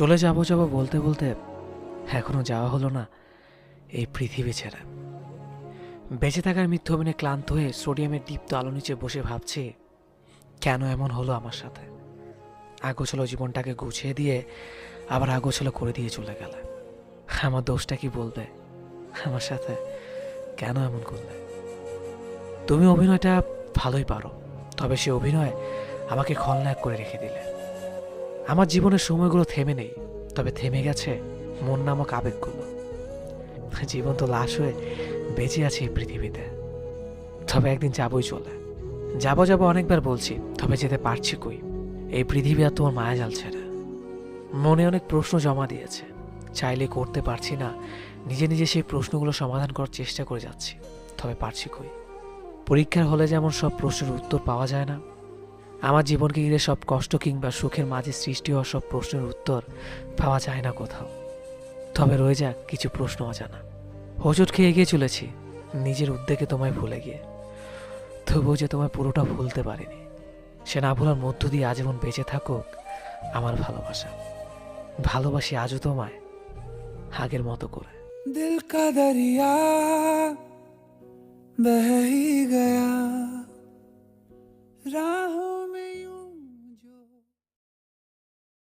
চলে যাব যাব বলতে বলতে এখনও যাওয়া হলো না এই পৃথিবী ছেড়ে। বেঁচে থাকার মিথ্যে অভিনয় ক্লান্ত হয়ে সোডিয়ামের দীপ্ত আলো নিচে বসে ভাবছি, কেন এমন হলো আমার সাথে? আগোছলো জীবনটাকে গুছিয়ে দিয়ে আবার আগোছলো করে দিয়ে চলে গেলে। আমার দোষটা কি বলবে? আমার সাথে কেন এমন করলে? তুমি অভিনয়টা ভালোই পারো, তবে সে অভিনয় আমাকে খলনায়ক করে রেখে দিলে। আমার জীবনের সময়গুলো থেমে নেই, তবে থেমে গেছে মন নামক আবেগগুলো। জীবন তো লাশ হয়ে বেঁচে আছে এই পৃথিবীতে। তবে একদিন যাবই চলে। যাব যাব অনেকবার বলছি, তবে যেতে পারছি কই? এই পৃথিবী আর তোমার মায়া জাল ছেড়ে মনে অনেক প্রশ্ন জমা দিয়েছে। চাইলে করতে পারছি না, নিজে নিজে সেই প্রশ্নগুলো সমাধান করার চেষ্টা করে যাচ্ছি, তবে পারছি কই? পরীক্ষার হলে যেমন সব প্রশ্নের উত্তর পাওয়া যায় না আমার জীবনকে ঘিরে সব কষ্ট কিংবা সুখের মাঝে সৃষ্টি হওয়া সব প্রশ্নের উত্তর পাওয়া যায় না কোথাও। তবে রয়ে যাক কিছু প্রশ্ন অজানা। হোঁচট খেয়ে এগিয়ে চলেছি, নিজের উদ্বেগে তোমায় ভুলে গিয়ে। তবুও যে তোমায় পুরোটা ভুলতে পারিনি, সে না ভোলার মধ্য দিয়ে আজীবন বেঁচে থাকুক আমার ভালোবাসা। ভালোবাসি আজও তোমায়, আগের মতো করে। দিল কাদারিয়া গয়া।